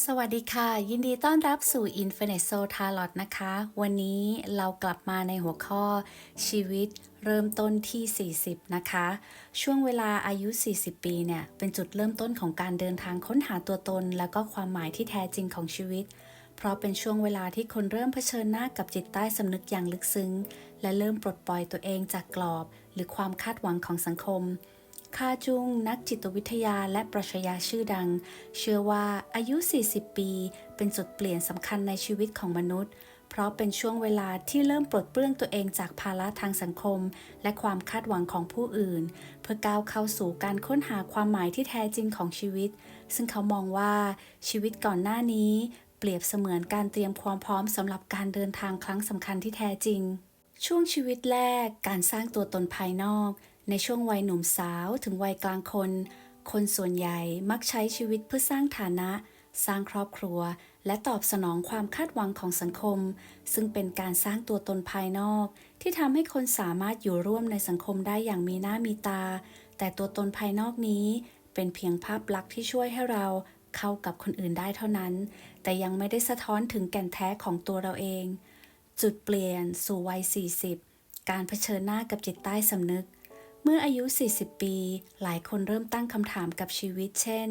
สวัสดีค่ะ ยินดีต้อนรับสู่ Infinite Soul Tarot นะคะ วันนี้เรากลับมาในหัวข้อชีวิตเริ่มต้นที่ 40 นะคะ ช่วงเวลาอายุ 40 ปีเนี่ย เป็นจุดเริ่มต้นของการเดินทางค้นหาตัวตน แล้วก็ความหมายที่แท้จริงของชีวิต เพราะเป็นช่วงเวลาที่คนเริ่มเผชิญหน้ากับจิตใต้สำนึกอย่างลึกซึ้ง และเริ่มปลดปล่อยตัวเองจากกรอบ หรือความคาดหวังของสังคม คาจุงนักจิตวิทยาและปรัชญาชื่อดัง เชื่อว่าอายุ 40 ปี เป็นจุดเปลี่ยนสำคัญในชีวิตของมนุษย์ เพราะเป็นช่วงเวลาที่เริ่มปลดเปลื้องตัวเองจากภาระทางสังคม และความคาดหวังของผู้อื่น เพื่อก้าวเข้าสู่การค้นหาความหมายที่แท้จริงของชีวิต ซึ่งเขามองว่าชีวิตก่อนหน้านี้ เปรียบเสมือนการเตรียมความพร้อมสำหรับการเดินทางครั้งสำคัญที่แท้จริง ช่วงชีวิตแรก การสร้างตัวตนภายนอก ในช่วงวัยหนุ่มสาวถึงวัยกลางคน คนส่วนใหญ่มักใช้ชีวิตเพื่อสร้างฐานะ สร้างครอบครัว และตอบสนองความคาดหวังของสังคม ซึ่งเป็นการสร้างตัวตนภายนอก ที่ทำให้คนสามารถอยู่ร่วมในสังคมได้อย่างมีหน้ามีตา แต่ตัวตนภายนอกนี้ เป็นเพียงภาพลักษณ์ที่ช่วยให้เราเข้ากับคนอื่นได้เท่านั้น แต่ยังไม่ได้สะท้อนถึงแก่นแท้ของตัวเราเอง จุดเปลี่ยนสู่วัย 40 การเผชิญหน้ากับจิตใต้สำนึก เมื่ออายุ 40 ปี หลายคนเริ่มตั้งคำถามกับชีวิต เช่น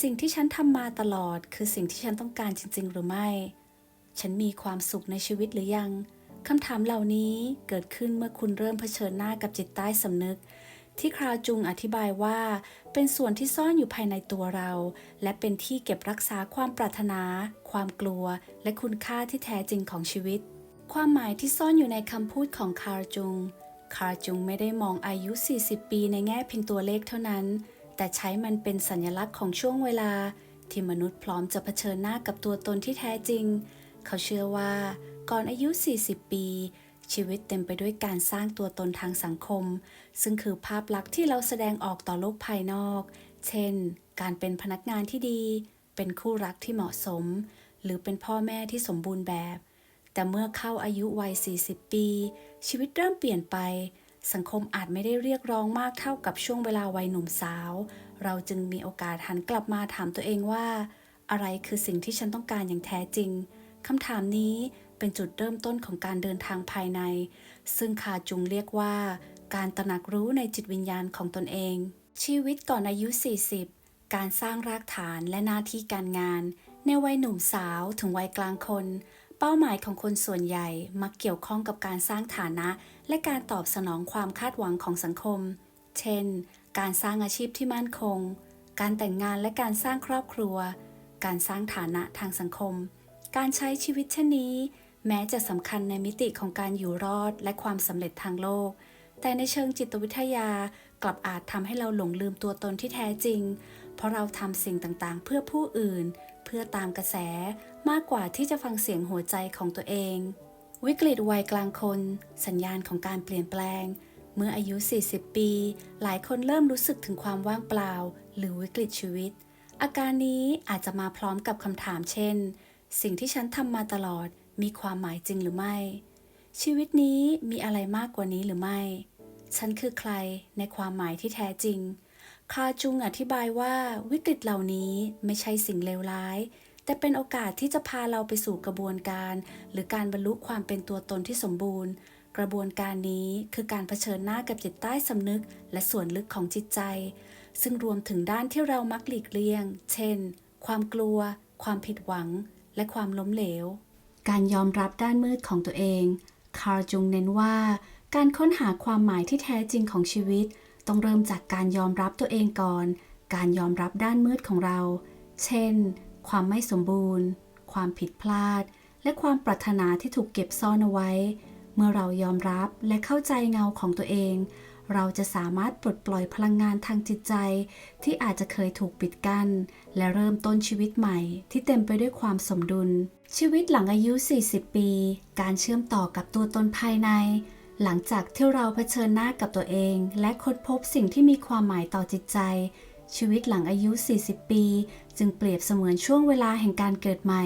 สิ่งที่ฉันทำมาตลอด คือสิ่งที่ฉันต้องการจริง ๆ หรือไม่ ฉันมีความสุขในชีวิตหรือยัง คำถามเหล่านี้เกิดขึ้นเมื่อคุณเริ่มเผชิญหน้ากับจิตใต้สำนึก ที่คราวจุงอธิบายว่า เป็นส่วนที่ซ่อนอยู่ภายในตัวเรา และเป็นที่เก็บรักษาความปรารถนา ความกลัว และคุณค่าที่แท้จริงของชีวิต ความหมายที่ซ่อนอยู่ในคำพูดของคาร์จุง คาร์จุงไม่ได้มองอายุ 40 ปีในแง่เพียงตัวเลขเท่านั้น แต่ใช้มันเป็นสัญลักษณ์ของช่วงเวลา ที่มนุษย์พร้อมจะเผชิญหน้ากับตัวตนที่แท้จริง เขาเชื่อว่า ก่อนอายุ 40 ปี ชีวิตเต็มไปด้วยการสร้างตัวตนทางสังคม ซึ่งคือภาพลักษณ์ที่เราแสดงออกต่อโลกภายนอก เช่น การเป็นพนักงานที่ดี เป็นคู่รักที่เหมาะสม หรือเป็นพ่อแม่ที่สมบูรณ์แบบ แต่เมื่อเข้าอายุวัย 40 ปี ชีวิตเริ่มเปลี่ยนไป สังคมอาจไม่ได้เรียกร้องมากเท่ากับช่วงเวลาวัยหนุ่มสาว เราจึงมีโอกาสหันกลับมาถามตัวเองว่า อะไรคือสิ่งที่ฉันต้องการอย่างแท้จริงคำถามนี้เป็นจุดเริ่มต้นของการเดินทางภายใน ซึ่งคาจุงเรียกว่า การตระหนักรู้ในจิตวิญญาณของตนเอง ชีวิตก่อนอายุ 40 การสร้างรากฐานและหน้าที่การงาน ในวัยหนุ่มสาวถึงวัยกลางคน เป้าหมายของคนส่วนใหญ่มักเกี่ยวข้องกับการสร้างฐานะ และการตอบสนองความคาดหวังของสังคม เช่น การสร้างอาชีพที่มั่นคง การแต่งงานและการสร้างครอบครัว การสร้างฐานะทางสังคม การใช้ชีวิตเช่นนี้ แม้จะสำคัญในมิติของการอยู่รอดและความสำเร็จทางโลก แต่ในเชิงจิตวิทยากลับอาจทำให้เราหลงลืมตัวตนที่แท้จริง เพราะเราทำสิ่งต่างๆ เพื่อผู้อื่น เพื่อตามกระแสมากกว่าที่จะฟังเสียงหัวใจของตัวเอง วิกฤตวัยกลางคน สัญญาณของการเปลี่ยนแปลง เมื่ออายุ 40 ปี หลายคนเริ่มรู้สึกถึงความว่างเปล่า หรือวิกฤตชีวิต อาการนี้อาจจะมาพร้อมกับคำถามเช่น สิ่งที่ฉันทำมาตลอดมีความหมายจริงหรือไม่ ชีวิตนี้มีอะไรมากกว่านี้หรือไม่ ฉันคือใครในความหมายที่แท้จริง คาจุงอธิบายว่าวิกฤตเหล่านี้ไม่ใช่สิ่งเลวร้าย แต่เป็นโอกาสที่จะพาเราไปสู่กระบวนการ หรือการบรรลุความเป็นตัวตนที่สมบูรณ์ กระบวนการนี้คือการเผชิญหน้ากับจิตใต้สำนึก และส่วนลึกของจิตใจ ซึ่งรวมถึงด้านที่เรามักหลีกเลี่ยง เช่น ความกลัว ความผิดหวัง และความล้มเหลว การยอมรับด้านมืดของตัวเอง คาร์จุงเน้นว่า การค้นหาความหมายที่แท้จริงของชีวิต ต้องเริ่มจากการยอมรับตัวเองก่อน การยอมรับด้านมืดของเรา เช่น ความไม่สมบูรณ์ ความผิดพลาด และความปรารถนาที่ถูกเก็บซ่อนเอาไว้ เมื่อเรายอมรับและเข้าใจเงาของตัวเอง เราจะสามารถปลดปล่อยพลังงานทางจิตใจ ที่อาจจะเคยถูกปิดกัน้น และเริ่มต้นชีวิตใหม่ที่เต็มไปด้วยความสมดุล ชีวิตหลังอายุ 40 ปี การเชื่อมต่อกับตัวตนภายใน หลังจากที่เราเผชิญหน้ากับตัวเอง และค้นพบสิ่งที่มีความหมายต่อจิตใจ ชีวิตหลังอายุ 40 ปี จึงเปรียบเสมือนช่วงเวลาแห่งการเกิดใหม่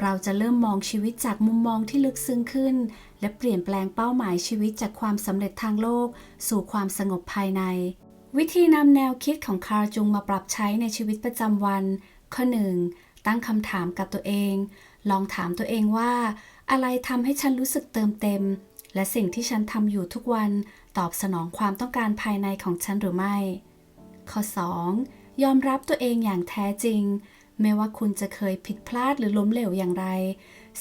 เราจะเริ่มมองชีวิตจากมุมมองที่ลึกซึ้งขึ้น และเปลี่ยนแปลงเป้าหมายชีวิตจากความสำเร็จทางโลก สู่ความสงบภายใน วิธีนำแนวคิดของคาร์จุงมาปรับใช้ในชีวิตประจำวัน ข้อ 1. ตั้งคำถามกับตัวเอง ลองถามตัวเองว่า อะไรทำให้ฉันรู้สึกเติมเต็ม และสิ่งที่ฉันทำอยู่ทุกวันตอบสนองความต้องการภายในของฉันหรือไม่ ข้อ 2. ยอมรับตัวเองอย่างแท้จริง ไม่ว่าคุณจะเคยผิดพลาดหรือล้มเหลวอย่างไร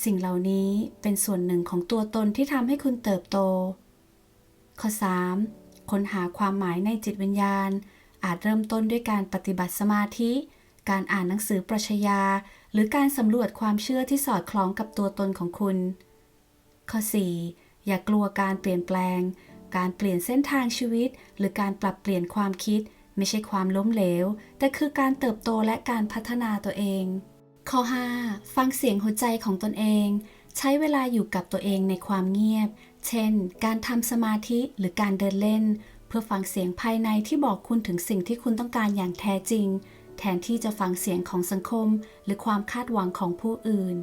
สิ่งเหล่านี้เป็นส่วนหนึ่งของตัวตนที่ทำให้คุณเติบโต ข้อ 3. ค้นหาความหมายในจิตวิญญาณ อาจเริ่มต้นด้วยการปฏิบัติสมาธิ การอ่านหนังสือปรัชญา หรือการสำรวจความเชื่อที่สอดคล้องกับตัวตนของคุณ ข้อ 4. อย่ากลัวการเปลี่ยนแปลง การเปลี่ยนเส้นทางชีวิต หรือการปรับเปลี่ยนความคิด ไม่ใช่ความล้มเหลว แต่คือการเติบโตและการพัฒนาตัวเอง ข้อ 5. ฟังเสียงหัวใจของตนเอง ใช้เวลาอยู่กับตัวเองในความเงียบ เช่น การทำสมาธิหรือการเดินเล่น เพื่อฟังเสียงภายในที่บอกคุณถึงสิ่งที่คุณต้องการอย่างแท้จริง แทนที่จะฟังเสียงของสังคม หรือความคาดหวังของผู้อื่น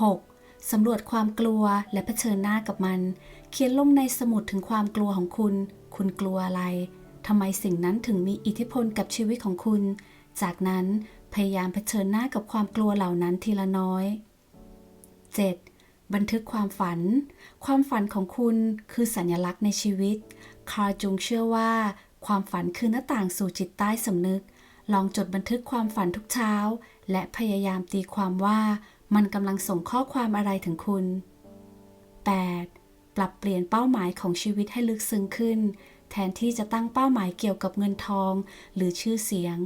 6. สำรวจความกลัวและเผชิญหน้ากับมัน เขียนลงในสมุดถึงความกลัวของคุณ คุณกลัวอะไรทำไมสิ่งนั้นถึงมีอิทธิพลกับชีวิตของคุณ จากนั้นพยายามเผชิญหน้ากับความกลัวเหล่านั้นทีละน้อย 7. บันทึกความฝัน ความฝันของคุณคือสัญลักษณ์ในชีวิต คาร์จุงเชื่อว่า ความฝันคือหน้าต่างสู่จิตใต้สำนึก ลองจดบันทึกความฝันทุกเช้า และพยายามตีความว่า มันกำลังส่งข้อความอะไรถึงคุณ 8. ปรับเปลี่ยนเป้าหมายของชีวิตให้ลึกซึ้งขึ้น แทนที่จะตั้งเป้าหมายเกี่ยวกับเงินทอง หรือชื่อเสียง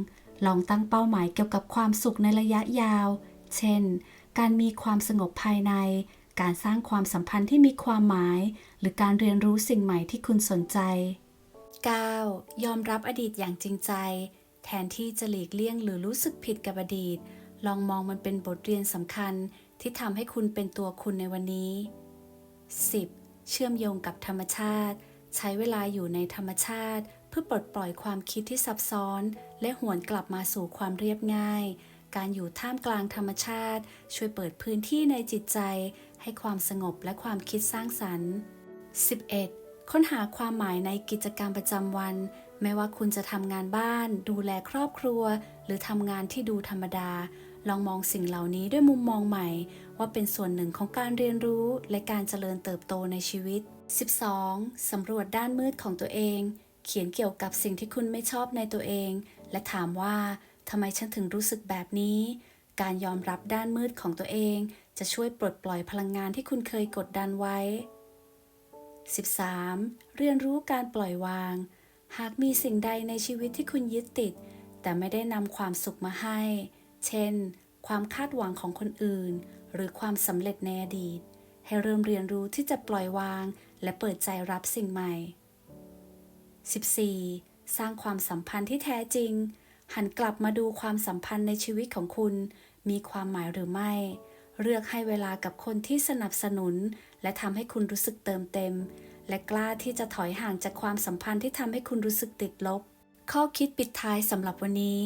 ลองตั้งเป้าหมายเกี่ยวกับความสุขในระยะยาว เช่น การมีความสงบภายใน การสร้างความสัมพันธ์ที่มีความหมาย หรือการเรียนรู้สิ่งใหม่ที่คุณสนใจ 9. ยอมรับอดีตอย่างจริงใจ แทนที่จะหลีกเลี่ยงหรือรู้สึกผิดกับอดีต ลองมองมันเป็นบทเรียนสำคัญที่ทำให้คุณเป็นตัวคุณในวันนี้ 10. เชื่อมโยงกับธรรมชาติ ใช้เวลาอยู่ในธรรมชาติ เพื่อปลดปล่อยความคิดที่ซับซ้อน และหวนกลับมาสู่ความเรียบง่าย การอยู่ท่ามกลางธรรมชาติ ช่วยเปิดพื้นที่ในจิตใจ ให้ความสงบและความคิดสร้างสรรค์ 11. ค้นหาความหมายในกิจกรรมประจำวัน ไม่ว่าคุณจะทำงานบ้าน ดูแลครอบครัว หรือทำงานที่ดูธรรมดา ลองมองสิ่งเหล่านี้ด้วยมุมมองใหม่ ว่าเป็นส่วนหนึ่งของการเรียนรู้และการเจริญเติบโตในชีวิต 12. สำรวจด้านมืดของตัวเอง เขียนเกี่ยวกับสิ่งที่คุณไม่ชอบในตัวเอง และถามว่าทำไมฉันถึงรู้สึกแบบนี้ การยอมรับด้านมืดของตัวเอง จะช่วยปลดปล่อยพลังงานที่คุณเคยกดดันไว้ 13. เรียนรู้การปล่อยวาง หากมีสิ่งใดในชีวิตที่คุณยึดติด แต่ไม่ได้นำความสุขมาให้ เช่น ความคาดหวังของคนอื่น หรือความสำเร็จในอดีต ให้เริ่มเรียนรู้ที่จะปล่อยวาง และเปิดใจรับสิ่งใหม่ 14. สร้างความสัมพันธ์ที่แท้จริง หันกลับมาดูความสัมพันธ์ในชีวิตของคุณ มีความหมายหรือไม่ เลือกให้เวลากับคนที่สนับสนุน และทำให้คุณรู้สึกเติมเต็ม และกล้าที่จะถอยห่างจากความสัมพันธ์ที่ทำให้คุณรู้สึกติดลบ ข้อคิดปิดท้ายสำหรับวันนี้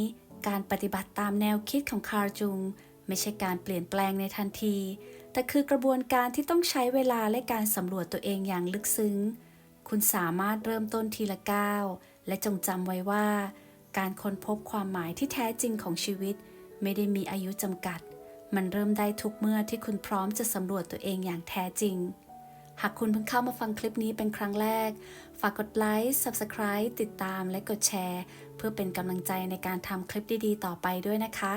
การปฏิบัติตามแนวคิดของคาร์จุง ไม่ใช่การเปลี่ยนแปลงในทันที แต่คือกระบวนการที่ต้องใช้เวลาและการสำรวจตัวเองอย่างลึกซึ้ง คุณสามารถเริ่มต้นทีละก้าว และจงจำไว้ว่า การค้นพบความหมายที่แท้จริงของชีวิต ไม่ได้มีอายุจำกัด มันเริ่มได้ทุกเมื่อที่คุณพร้อมจะสำรวจตัวเองอย่างแท้จริง หากคุณเพิ่งเข้ามาฟังคลิปนี้เป็นครั้งแรก ฝากกดไลค์ Subscribe ติดตามและกดแชร์ เพื่อเป็นกำลังใจในการทำคลิปดีๆ ต่อไปด้วยนะคะ